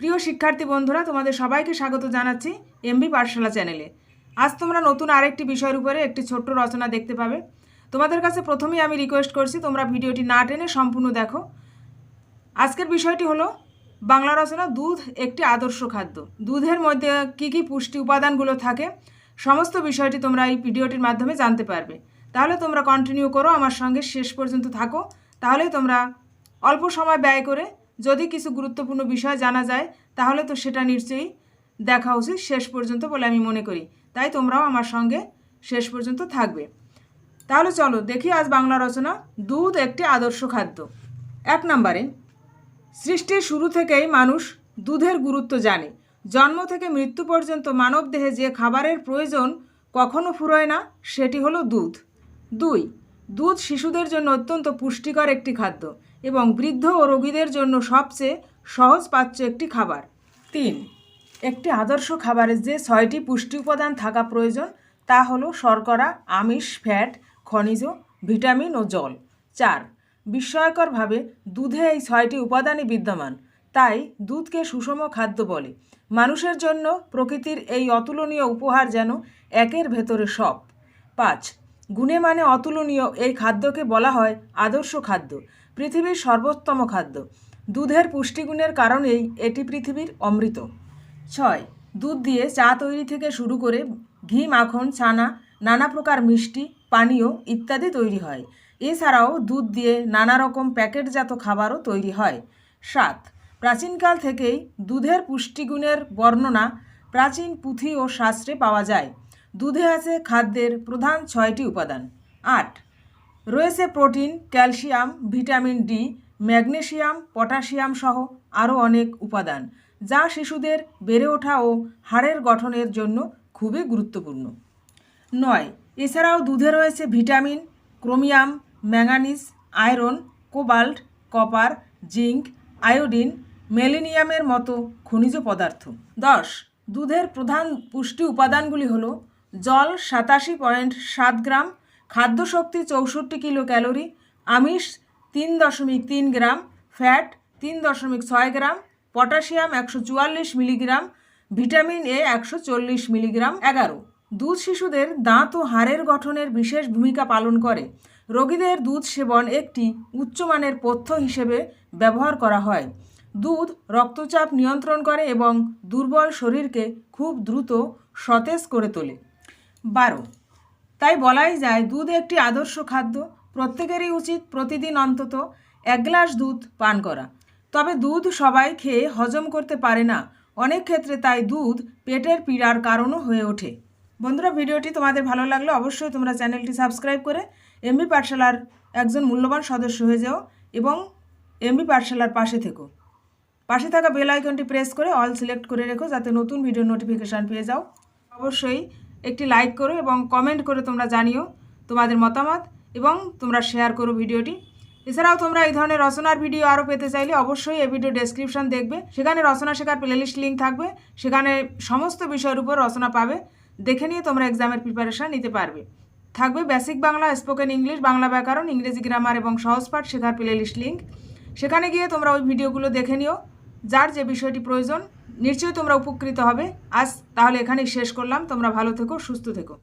প্রিয় শিক্ষার্থী বন্ধুরা, তোমাদের সবাইকে স্বাগত জানাচ্ছি এমবি পাঠশালা চ্যানেলে। আজ তোমরা নতুন আরেকটি বিষয়ের উপরে একটি ছোট্ট রচনা দেখতে পাবে। তোমাদের কাছে প্রথমেই আমি রিকোয়েস্ট করছি, তোমরা ভিডিওটি না টেনে সম্পূর্ণ দেখো। আজকের বিষয়টি হলো, বাংলা রচনা দুধ একটি আদর্শ খাদ্য। দুধের মধ্যে কী কী পুষ্টি উপাদানগুলো থাকে, সমস্ত বিষয়টি তোমরা এই ভিডিওটির মাধ্যমে জানতে পারবে। তাহলে তোমরা কন্টিনিউ করো, আমার সঙ্গে শেষ পর্যন্ত থাকো। তাহলে তোমরা অল্প সময় ব্যয় করে যদি কিছু গুরুত্বপূর্ণ বিষয় জানা যায়, তাহলে তো সেটা নিশ্চয়ই দেখা উচিত শেষ পর্যন্ত বলে আমি মনে করি। তাই তোমরাও আমার সঙ্গে শেষ পর্যন্ত থাকবে। তাহলে চলো, দেখি আজ বাংলা রচনা, দুধ একটি আদর্শ খাদ্য। এক নম্বরে, সৃষ্টির শুরু থেকেই মানুষ দুধের গুরুত্ব জানে। জন্ম থেকে মৃত্যু পর্যন্ত মানবদেহে যে খাবারের প্রয়োজন কখনো ফুরোয় না, সেটি হলো দুধ। দুই দুধ শিশুদের জন্য অত্যন্ত পুষ্টিকর একটি খাদ্য এবং বৃদ্ধ ও রোগীদের জন্য সবচেয়ে সহজ পাচ্য একটি খাবার। তিন, একটি আদর্শ খাবারের যে ছয়টি পুষ্টি উপাদান থাকা প্রয়োজন তা হলো শর্করা, আমিষ, ফ্যাট, খনিজ, ভিটামিন ও জল। চার, বিস্ময়করভাবে দুধে এই ছয়টি উপাদানই বিদ্যমান। তাই দুধকে সুষম খাদ্য বলে। মানুষের জন্য প্রকৃতির এই অতুলনীয় উপহার যেন একের ভেতরে সব। পাঁচ গুণে মানে অতুলনীয়, এই খাদ্যকে বলা হয় আদর্শ খাদ্য, পৃথিবীর সর্বোত্তম খাদ্য। দুধের পুষ্টিগুণের কারণেই এটি পৃথিবীর অমৃত। ছয়, দুধ দিয়ে চা তৈরি থেকে শুরু করে ঘি, মাখন, ছানা, নানা প্রকার মিষ্টি, পানীয় ইত্যাদি তৈরি হয়। এছাড়াও দুধ দিয়ে নানা রকম প্যাকেটজাত খাবারও তৈরি হয়। সাত, প্রাচীনকাল থেকেই দুধের পুষ্টিগুণের বর্ণনা প্রাচীন পুঁথি ও শাস্ত্রে পাওয়া যায়। দুধে আছে খাদ্যের প্রধান ছয়টি উপাদান। আট, রয়েছে protein, calcium, vitamin D, magnesium potassium সহ আরও অনেক উপাদান, যা শিশুদের বেড়ে ওঠা ও হাড়ের গঠনের জন্য খুবই গুরুত্বপূর্ণ। নয়, এছাড়াও দুধে রয়েছে vitamin, chromium, manganese, iron, cobalt, copper zinc iodine, মেলেনিয়ামের মতো খনিজ পদার্থ। দশ, দুধের প্রধান পুষ্টি উপাদানগুলি হলো জল সাতাশি পয়েন্ট সাত গ্রাম, খাদ্যশক্তি চৌষট্টি কিলো ক্যালোরি, আমিষ তিন দশমিক তিন গ্রাম, ফ্যাট তিন দশমিক ছয় গ্রাম, পটাশিয়াম একশো চুয়াল্লিশ মিলিগ্রাম, ভিটামিন এ একশো চল্লিশ মিলিগ্রাম। এগারো, দুধ শিশুদের দাঁত ও হাড়ের গঠনের বিশেষ ভূমিকা পালন করে। রোগীদের দুধ সেবন একটি উচ্চমানের পথ্য হিসেবে ব্যবহার করা হয়। দুধ রক্তচাপ নিয়ন্ত্রণ করে এবং দুর্বল শরীরকে খুব দ্রুত সতেজ করে তোলে। বারো। তাই বলাই যায় দুধ একটি আদর্শ খাদ্য, প্রত্যেকেরই উচিত প্রতিদিন অন্তত এক গ্লাস দুধ পান করা। তবে দুধ সবাই খেয়ে হজম করতে পারে না। অনেক ক্ষেত্রে তাই দুধ পেটের পীড়ার কারণও হয়ে ওঠে। বন্ধুরা, ভিডিওটি তোমাদের ভালো লাগলে অবশ্যই তোমরা চ্যানেলটি সাবস্ক্রাইব করে এমবি পাঠশালার একজন মূল্যবান সদস্য হয়ে যাও এবং এমবি পাঠশালার পাশে থেকো। পাশে থাকা বেল আইকনটি প্রেস করে অল সিলেক্ট করে রেখো যাতে নতুন ভিডিও নোটিফিকেশান পেয়ে যাও। অবশ্যই একটি লাইক করো এবং কমেন্ট করে তোমরা জানিও তোমাদের মতামত এবং তোমরা শেয়ার করো ভিডিওটি। এছাড়াও তোমরা এই ধরনের রচনার ভিডিও আরও পেতে চাইলে অবশ্যই এই ভিডিও ডেসক্রিপশন দেখবে। সেখানে রচনা শেখার প্লেলিস্ট লিঙ্ক থাকবে। সেখানে সমস্ত বিষয়ের উপর রচনা পাবে। দেখে নিয়ে তোমরা এক্সামের প্রিপারেশান নিতে পারবে। থাকবে basic Bangla spoken English Bangla ব্যাকরণ, ইংরেজি গ্রামার এবং সহজ পাঠ শেখার প্লেলিস্ট লিঙ্ক সেখানে গিয়ে তোমরা ওই ভিডিওগুলো দেখে নিও। যার যে বিষয়টি প্রয়োজন নিশ্চয়ই তোমরা উপকৃত হবে। আজ তাহলে এখানেই শেষ করলাম। তোমরা ভালো থেকো সুস্থ থেকো।